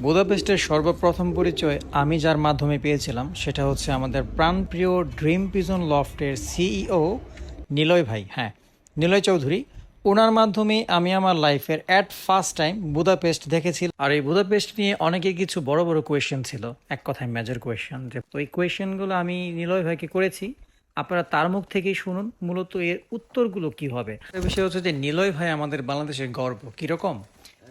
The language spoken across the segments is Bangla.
বুদাপেস্টের সর্বপ্রথম পরিচয় আমি যার মাধ্যমে পেয়েছিলাম সেটা হচ্ছে আমাদের প্রাণপ্রিয় ড্রিম পিজন লফটের সিইও নিলয় ভাই। হ্যাঁ নিলয় চৌধুরী ওনার মাধ্যমে আমি আমার লাইফের অ্যাট ফার্স্ট টাইম বুদাপেস্ট দেখেছি। আর এই বুদাপেস্ট নিয়ে অনেকে কিছু বড় বড় কোয়েশ্চেন ছিল। এক কথায় মেজর কোয়েশ্চেন যে ওই কোয়েশ্চেনগুলো আমি নিলয় ভাইকে করেছি। আপনারা তার মুখ থেকেই শুনুন, মূলত এর উত্তরগুলো কি হবে? বিষয় হচ্ছে যে, নিলয় ভাই আমাদের বাংলাদেশের গর্ব। কীরকম?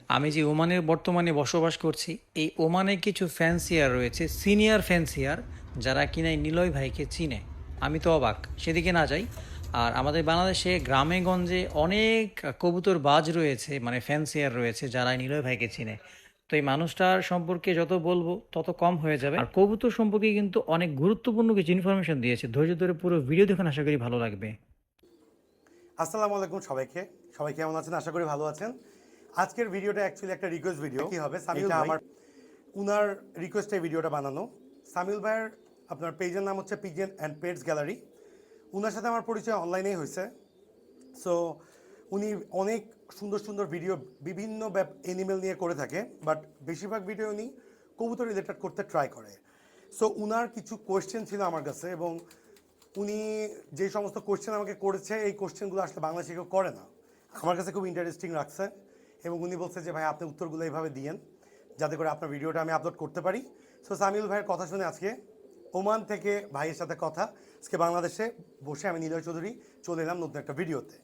আমি যে ওমানের বর্তমানে বসবাস করছি, এই ওমানে কিছু ফ্যান্সিয়ার রয়েছে সিনিয়র ফ্যান্সিয়ার যারা কিনা এই নিলয় ভাইকে চিনে। আমি তো অবাক, সেদিকে না যাই। আর আমাদের বাংলাদেশে গ্রামে গঞ্জে অনেক কবুতর বাজ রয়েছে মানে ফ্যান্সিয়ার রয়েছে, যারা নিলয় ভাইকে চিনে। তো এই মানুষটার সম্পর্কে যত বলব, তত কম হয়ে যাবে। আর কবুতর সম্পর্কে কিন্তু অনেক গুরুত্বপূর্ণ কিছু ইনফরমেশন দিয়েছে। ধৈর্য ধরে পুরো ভিডিও দেখুন, আশা করি ভালো লাগবে। আসসালামু আলাইকুম সবাইকে। সবাই কেমন আছেন? আশা করি ভালো আছেন। আজকের ভিডিওটা অ্যাকচুয়ালি একটা রিকোয়েস্ট ভিডিও কি হবে? সামিউল ভাই? আমার উনার রিকোয়েস্টে ভিডিওটা বানানো। সামিউল ভাইয়ের আপনার পেজের নাম হচ্ছে পিজেন অ্যান্ড পেটস গ্যালারি উনার সাথে আমার পরিচয় অনলাইনেই হয়েছে। সো উনি অনেক সুন্দর সুন্দর ভিডিও বিভিন্ন ব্যাপ এনিমেল নিয়ে করে থাকে বাট বেশিরভাগ ভিডিও উনি কবুতর রিলেটেড করতে ট্রাই করে। সো উনার কিছু কোয়েশ্চেন ছিল আমার কাছে এবং উনি যে সমস্ত কোশ্চেন আমাকে করেছে এই কোশ্চেনগুলো আসলে বাংলাদেশে কেউ করে না। আমার কাছে খুব ইন্টারেস্টিং লাগছে। এবং উনি বলছে যে, ভাই, আপনি উত্তরগুলো এইভাবে দিয়েন যাতে করে আপনার ভিডিওটা আমি আপলোড করতে পারি। সো সামিউল ভাইয়ের কথা শুনে আজকে ওমান থেকে ভাইয়ের সাথে কথা। আজকে বাংলাদেশে বসে আমি নীলয় চৌধুরী চলে এলাম নতুন একটা ভিডিওতে।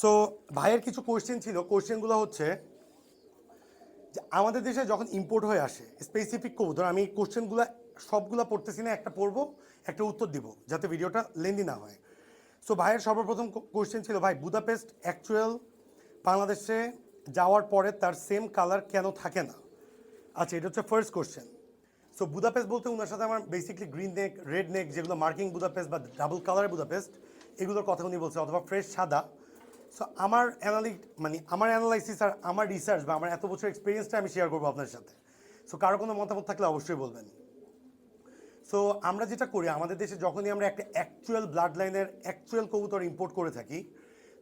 সো ভাইয়ের কিছু কোশ্চেন ছিল। কোশ্চেনগুলো হচ্ছে যে, আমাদের দেশে যখন ইম্পোর্ট হয়ে আসে স্পেসিফিক কবুতর আমি কোশ্চেনগুলো সবগুলো পড়তেছি না, একটা পড়ব, একটা উত্তর দিব, যাতে ভিডিওটা লেন্দি না হয়। সো ভাইয়ের সর্বপ্রথম কোশ্চেন ছিল, ভাই, বুদাপেস্ট অ্যাকচুয়াল বাংলাদেশে যাওয়ার পরে তার সেম কালার কেন থাকে না? আচ্ছা এটা হচ্ছে ফার্স্ট কোশ্চেন সো বুদাপেস্ট বলতে ওনার সাথে আমার basically green neck red neck যেগুলো মার্কিং বুদাপেস্ট বা ডাবল কালার বুদাপেস্ট এগুলোর কথা উনি বলছে, অথবা ফ্রেশ সাদা। সো আমার অ্যানালি মানে আমার অ্যানালাইসিস আর আমার রিসার্চ বা আমার এত বছর এক্সপিরিয়েন্সটা আমি শেয়ার করব আপনার সাথে। সো কারও কোনো মতামত থাকলে অবশ্যই বলবেন। সো আমরা যেটা করি, আমাদের দেশে যখনই আমরা একটা অ্যাকচুয়াল ব্লাড লাইনের অ্যাকচুয়াল কবুতর ইম্পোর্ট করে থাকি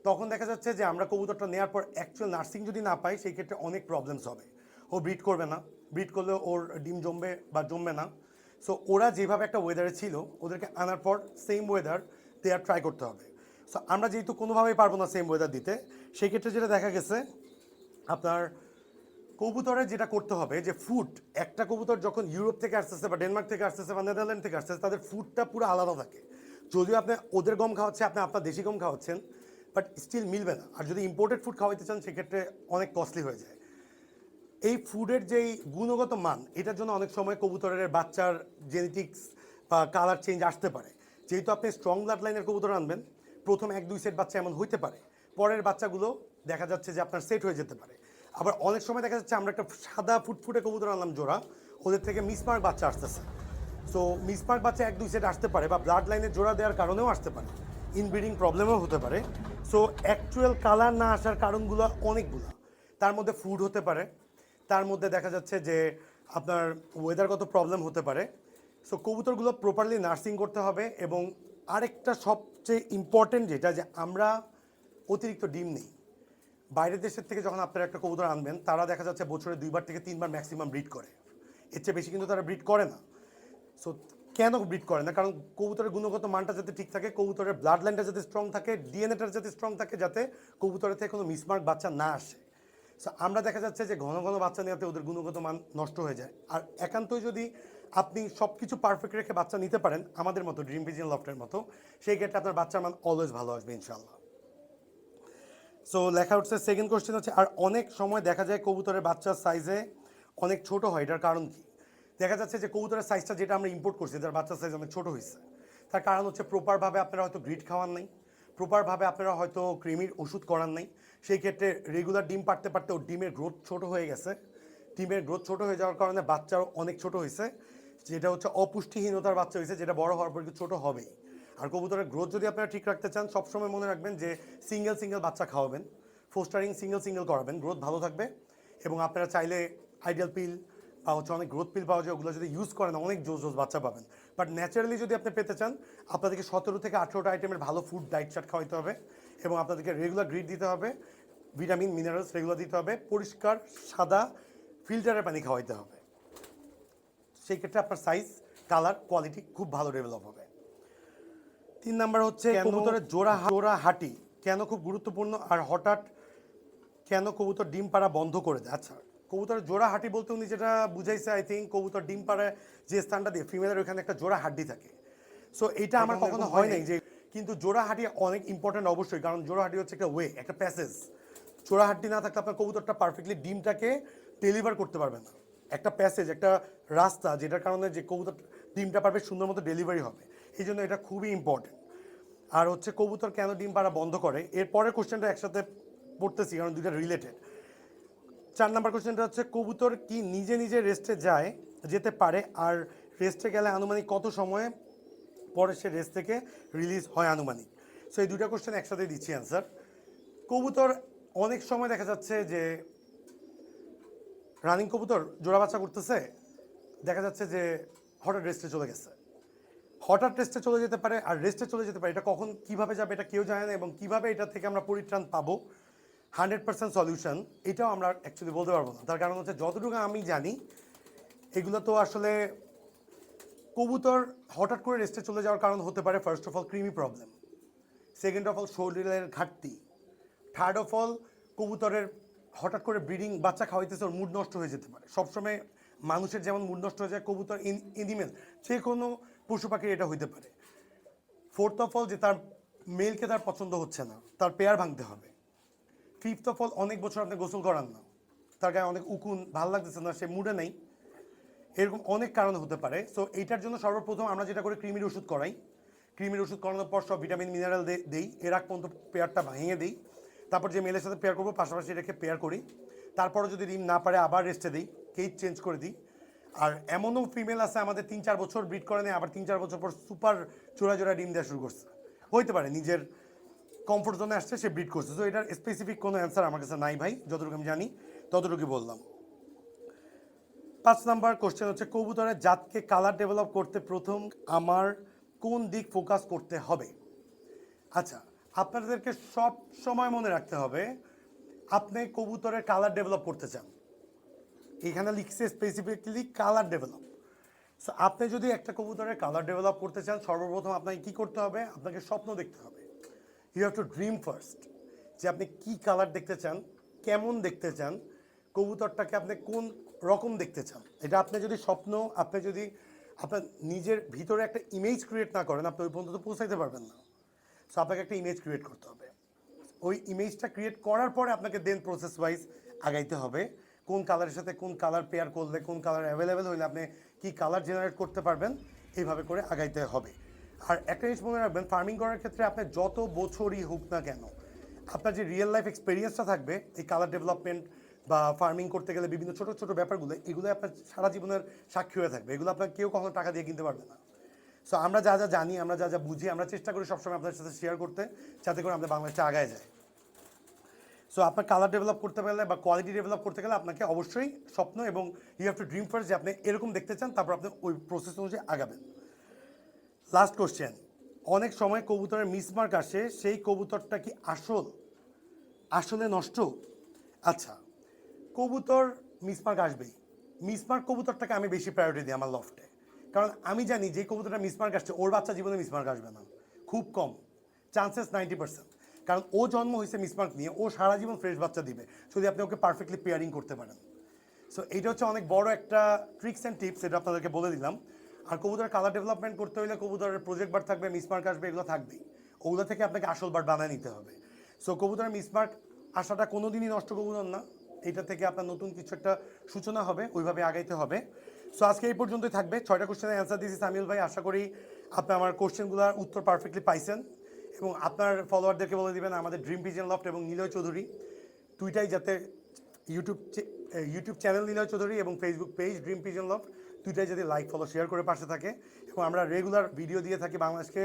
তখন দেখা যাচ্ছে যে আমরা কবুতরটা নেওয়ার পর অ্যাকচুয়াল নার্সিং যদি না পাই, সেই ক্ষেত্রে অনেক প্রবলেমস হবে। ও ব্রিড করবে না। ব্রিড করলে ওর ডিম জমবে বা জমবে না। সো ওরা যেভাবে একটা ওয়েদারে ছিল, ওদেরকে আনার পর সেম ওয়েদার দেয়ার ট্রাই করতে হবে। সো আমরা যেহেতু কোনোভাবেই পারব না সেম ওয়েদার দিতে, সেই ক্ষেত্রে যেটা দেখা গেছে, আপনার কবুতরের যেটা করতে হবে, যে ফুড একটা কবুতর যখন ইউরোপ থেকে আসতেছে বা ডেনমার্ক থেকে আসতেছে বা নেদারল্যান্ড থেকে আসতেছে, তাদের ফুডটা পুরো আলাদা থাকে। যদিও আপনি ওদের গম খাওয়াচ্ছে আপনি আপনার দেশি গম খাওয়াচ্ছেন বাট স্টিল মিলবে না। আর যদি ইম্পোর্টেড ফুড খাওয়াইতে চান, সেক্ষেত্রে অনেক কস্টলি হয়ে যায়। এই ফুডের যেই গুণগত মান, এটার জন্য অনেক সময় কবুতরের বাচ্চার জেনেটিক্স বা কালার চেঞ্জ আসতে পারে। যেহেতু আপনি স্ট্রং ব্লাড লাইনের কবুতর আনবেন, প্রথম এক, দুই সেট বাচ্চা এমন হইতে পারে। পরের বাচ্চাগুলো দেখা যাচ্ছে যে আপনার সেট হয়ে যেতে পারে। আবার অনেক সময় দেখা যাচ্ছে আমরা একটা সাদা ফুটফুটে কবুতর আনলাম জোড়া, ওদের থেকে মিসমার্ক বাচ্চা আসতেছে। সো মিসমার্ক বাচ্চা এক, দুই সেট আসতে পারে বা ব্লাড লাইনের জোড়া দেওয়ার কারণেও আসতে পারে। ইনব্রিডিং প্রবলেমও হতে পারে। সো অ্যাকচুয়াল কালার না আসার কারণগুলো অনেকগুলো। তার মধ্যে ফুড হতে পারে। তার মধ্যে দেখা যাচ্ছে যে আপনার ওয়েদারগত প্রবলেম হতে পারে। সো কবুতরগুলো প্রপারলি নার্সিং করতে হবে এবং আরেকটা সবচেয়ে ইম্পর্টেন্ট যেটা যে আমরা অতিরিক্ত ডিম নেই। বাইরের দেশের থেকে যখন আপনারা একটা কবুতর আনবেন, তারা দেখা যাচ্ছে বছরে দুইবার থেকে তিনবার ম্যাক্সিমাম ব্রিড করে। এর চেয়ে বেশি কিন্তু তারা ব্রিড করে না। সো কেন ব্রিড করে না? কারণ কবুতরের গুণগত মানটা যাতে ঠিক থাকে, কবুতরের ব্লাড লাইনটা যাতে স্ট্রং থাকে ডিএনএটা যাতে স্ট্রং থাকে, যাতে কবুতরের থেকে কোনো মিসমার্ক বাচ্চা না আসে। সো আমরা দেখা যাচ্ছে যে ঘন ঘন বাচ্চা নেওয়াতে ওদের গুণগত মান নষ্ট হয়ে যায়। আর একান্তই যদি আপনি সব কিছু পারফেক্ট রেখে বাচ্চা নিতে পারেন, আমাদের মতো ড্রিম ভিজন লফটের মতো, সেই ক্ষেত্রে আপনার বাচ্চার মান অলওয়েজ ভালো আসবে ইনশাল্লাহ সো লেখা উঠছে সেকেন্ড কোশ্চেন হচ্ছে, আর অনেক সময় দেখা যায় কবুতরের বাচ্চার সাইজে অনেক ছোট হয়, এটার কারণ কি? দেখা যাচ্ছে যে কবুতরের সাইজটা যেটা আমরা ইম্পোর্ট করছি তার বাচ্চার সাইজ অনেক ছোট হয়েছে, তার কারণ হচ্ছে প্রপারভাবে আপনারা হয়তো গ্রিড খাওয়ান নাই প্রপারভাবে আপনারা হয়তো কৃমির ওষুধ করান নাই, সেই ক্ষেত্রে রেগুলার ডিম পারতে পারতে ওর ডিমের গ্রোথ ছোট হয়ে গেছে, ডিমের গ্রোথ ছোট হয়ে যাওয়ার কারণে বাচ্চাও অনেক ছোট হয়েছে, যেটা হচ্ছে অপুষ্টিহীনতার বাচ্চা হয়েছে, যেটা বড় হওয়ার পর ছোট হবেই, আর কবুতরের গ্রোথ যদি আপনারা ঠিক রাখতে চান, সবসময় মনে রাখবেন যে সিঙ্গেল সিঙ্গেল বাচ্চা খাওয়াবেন ফোস্টারিং সিঙ্গেল সিঙ্গেল করাবেন গ্রোথ ভালো থাকবে, এবং আপনারা চাইলে আইডিয়াল পিল বা হচ্ছে অনেক গ্রোথ পিল পাওয়া যায় ওগুলো যদি ইউজ করেন অনেক জোস জোস বাচ্চা পাবেন। বাট ন্যাচারালি যদি আপনি পেতে চান আপনাদেরকে সতেরো থেকে আঠেরোটা আইটেমের ভালো ফুড ডাইট চার্ট খাওয়াইতে হবে এবং আপনাদেরকে রেগুলার গ্রিড দিতে হবে ভিটামিন মিনারেলস রেগুলার দিতে হবে পরিষ্কার সাদা ফিল্টারের পানি খাওয়াইতে হবে। সেই ক্ষেত্রে আপনার সাইজ কালার কোয়ালিটি খুব ভালো ডেভেলপ হবে। তিন নাম্বার হচ্ছে কবুতরের জোড়া জোড়া হাঁটি। কেন খুব গুরুত্বপূর্ণ আর হঠাৎ কেন কবুতর ডিম পাড়া বন্ধ করে দেয়? আচ্ছা কবুতরের জোড়া হাঁটি বলতে উনি যেটা বুঝাইছে আই থিঙ্ক কবুতর ডিম পাড়ায় যে স্থানটা দিয়ে ফিমেলের ওখানে একটা জোড়া হাড্ডি থাকে। সো এটা আমার কখনো হয় নাই যে কিন্তু জোড়া হাঁটি অনেক ইম্পর্টেন্ট অবশ্যই কারণ জোড়া হাঁটি হচ্ছে একটা ওয়ে একটা প্যাসেজ জোড়া হাড্ডি না থাকলে আপনার কবুতরটা পারফেক্টলি ডিমটাকে ডেলিভার করতে পারবে না। একটা প্যাসেজ একটা রাস্তা যেটার কারণে যে কবুতর ডিমটা পারবে সুন্দর মতো ডেলিভারি হবে। এই জন্য এটা খুবই ইম্পর্টেন্ট আর হচ্ছে কবুতর কেন ডিম পাড়া বন্ধ করে? এর পরের কোশ্চেনটা একসাথে পড়তেছি কারণ দুইটা রিলেটেড চার নাম্বার কোশ্চেনটা হচ্ছে, কবুতর কি নিজে নিজে রেস্টে যায়, যেতে পারে? আর রেস্টে গেলে আনুমানিক কত সময়ে পরে সে রেস্ট থেকে রিলিজ হয় আনুমানিক? সো এই দুইটা কোশ্চেন একসাথে দিচ্ছি অ্যান্সার কবুতর অনেক সময় দেখা যাচ্ছে যে রানিং কবুতর জোড়া বাচ্চা করতেছে, দেখা যাচ্ছে যে হঠাৎ রেস্টে চলে গেছে। হঠাৎ রেস্টে চলে যেতে পারে, আর রেস্টে চলে যেতে পারে, এটা কখন কীভাবে যাবে এটা কেউ জানে না, এবং কীভাবে এটা থেকে আমরা পরিত্রাণ পাবো হান্ড্রেড পার্সেন্ট সলিউশন, এটাও আমরা অ্যাকচুয়ালি বলতে পারব না। তার কারণ হচ্ছে যতটুকু আমি জানি, এগুলো তো আসলে কবুতর হঠাৎ করে রেস্টে চলে যাওয়ার কারণ হতে পারে first of all creamy problem second of all শরীরের ঘাটতি থার্ড অফ অল কবুতরের হঠাৎ করে ব্রিডিং বাচ্চা খাওয়াইতেছে, ওর মুড নষ্ট হয়ে যেতে পারে। সবসময় মানুষের যেমন মুড নষ্ট হয়ে যায়, কবুতর ইনিমেল যে কোনো পশু পাখির এটা হইতে পারে। ফোর্থ অফ অল যে তার মেলকে তার পছন্দ হচ্ছে না, তার পেয়ার ভাঙতে হবে। ফিফথ অফ অল, অনেক বছর আপনি গোসল করান না। তার গায়ে অনেক উকুন, ভালো লাগতেছে না, সে মুডে নেই। এরকম অনেক কারণ হতে পারে। সো এইটার জন্য সর্বপ্রথম আমরা যেটা করি, ক্রিমির ওষুধ করাই। ক্রিমির ওষুধ করানোর পর সব ভিটামিন, মিনারেল দেই। এর আগ পর্যন্ত পেয়ারটা ভেঙে দিই। তারপর যে মেলের সাথে পেয়ার করব, পাশাপাশি রেখে পেয়ার করি। তারপরে যদি ডিম না পারে, আবার রেস্টে দিই কেজ চেঞ্জ করে দিই। আর এমনও ফিমেল আছে, আমাদের তিন চার বছর ব্রিড করে নেয়, আবার তিন চার বছর পর সুপার চোরা জোড়া ডিম দেওয়া শুরু করছে। হইতে পারে, নিজের কমফোর্ট জোনে আসছে, সে ব্রিড করছে। তো এটার স্পেসিফিক কোনো অ্যান্সার আমার কাছে নাই ভাই, যতটুকু আমি জানি ততটুকু বললাম। পাঁচ নাম্বার কোশ্চেন হচ্ছে, কবুতরের জাতকে কালার ডেভেলপ করতে প্রথম আমার কোন দিক ফোকাস করতে হবে? আচ্ছা আপনাদেরকে সব সময় মনে রাখতে হবে, আপনি কবুতরের কালার ডেভেলপ করতে চান। এখানে লিখছে স্পেসিফিকলি কালার ডেভেলপ সো আপনি যদি একটা কবুতরের কালার ডেভেলপ করতে চান, সর্বপ্রথম আপনাকে কি করতে হবে? আপনাকে স্বপ্ন দেখতে হবে। You have to dream first যে আপনি কি কালার দেখতে চান, কেমন দেখতে চান, কবুতরটাকে আপনি কোন রকম দেখতে চান। এটা আপনি যদি স্বপ্ন, আপনি যদি আপনার নিজের ভিতরে একটা ইমেজ ক্রিয়েট না করেন, আপনি ওই পর্যন্ত তো পৌঁছাইতে পারবেন না। সো আপনাকে একটা ইমেজ ক্রিয়েট করতে হবে। ওই ইমেজটা ক্রিয়েট করার পরে আপনাকে দেন প্রসেস ওয়াইজ আগাইতে হবে। কোন কালারের সাথে কোন কালার পেয়ার করলে, কোন কালার অ্যাভেলেবেল হলে আপনি কি কালার জেনারেট করতে পারবেন, এইভাবে করে আগাইতে হবে। আর একটা জিনিস মনে রাখবেন ফার্মিং করার ক্ষেত্রে আপনি যত বছরই হোক না কেন, আপনার যে রিয়েল লাইফ এক্সপিরিয়েন্সটা থাকবে, এই কালার ডেভেলপমেন্ট বা ফার্মিং করতে গেলে বিভিন্ন ছোট ছোট ব্যাপারগুলো, এগুলো আপনার সারা জীবনের সাক্ষী হয়ে থাকবে। এগুলো আপনার কেউ কখনো টাকা দিয়ে কিনতে পারবে না। সো আমরা যা যা জানি, আমরা যা যা বুঝি, আমরা চেষ্টা করি সবসময় আপনাদের সাথে শেয়ার করতে, যাতে করে আমাদের বাংলাদেশটা আগায় যায়। সো আপনার কালার ডেভেলপ করতে পারলে বা কোয়ালিটি ডেভেলপ করতে গেলে আপনাকে অবশ্যই স্বপ্ন এবং you have to dream first যে আপনি এরকম দেখতে চান, তারপর আপনি ওই প্রসেস অনুযায়ী আগাবেন। লাস্ট কোশ্চেন অনেক সময় কবুতরের মিসমার্ক আসে, সেই কবুতরটা কি আসল? আসলে নষ্ট? আচ্ছা কবুতর মিসমার্ক আসবেই। মিসমার্ক কবুতরটাকে আমি বেশি প্রায়োরিটি দিই আমার লফটে কারণ আমি জানি যে কবুতরটা মিসমার্ক আসছে, ওর বাচ্চা জীবনে মিসমার্ক আসবে না। খুব কম। চান্সেস নাইনটি পার্সেন্ট কারণ ও জন্ম হয়েছে মিসমার্ক নিয়ে, ও সারা জীবন ফ্রেশ বাচ্চা দিবে, যদি আপনি ওকে পারফেক্টলি পেয়ারিং করতে পারেন। সো এইটা হচ্ছে অনেক বড় একটা ট্রিক্স অ্যান্ড টিপস এটা আপনাদেরকে বলে দিলাম। আর কবুতরের কালার ডেভেলপমেন্ট করতে হলে কবুতরের প্রজেক্ট বার থাকবে মিসমার্ক আসবে, এগুলো থাকবেই। ওগুলো থেকে আপনাকে আসল বার বানিয়ে নিতে হবে। সো কবুতরের মিসমার্ক আসাটা কোনো দিনই নষ্ট কবুতর না। এটা থেকে আপনার নতুন কিছু একটা সূচনা হবে, ওইভাবে আগাইতে হবে। সো আজকে এই পর্যন্তই থাকবে। ছয়টা কোশ্চেনের অ্যান্সার দিয়েছি সামিউল ভাই। আশা করি আপনি আমার কোশ্চেনগুলোর উত্তর পারফেক্টলি পাইছেন। এবং আপনার ফলোয়ারদেরকে বলে দিবেন, আমাদের ড্রিম পিজন লফট এবং নিলয় চৌধুরী। দুইটাই যাতে YouTube YouTube channel Niloy Chowdhury এবং Facebook page dream pigeon loft দুইটাই যদি লাইক ফলো শেয়ার করে পাশে থাকে এবং আমরা রেগুলার ভিডিও দিয়ে থাকি বাংলাদেশকে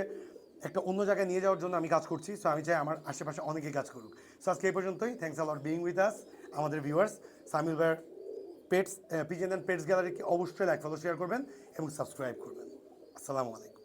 একটা অন্য জায়গায় নিয়ে যাওয়ার জন্য আমি কাজ করছি। সো আমি চাই আমার আশেপাশে অনেকেই কাজ করুক। সো আজকে এই পর্যন্তই। Thanks a lot being with us আমাদের ভিউয়ার্স সামিল ভাইয়ের পেটস পিজেন অ্যান্ড পেটস গ্যালারিকে অবশ্যই লাইক ফলো শেয়ার করবেন এবং সাবস্ক্রাইব করবেন। আসসালামু আলাইকুম।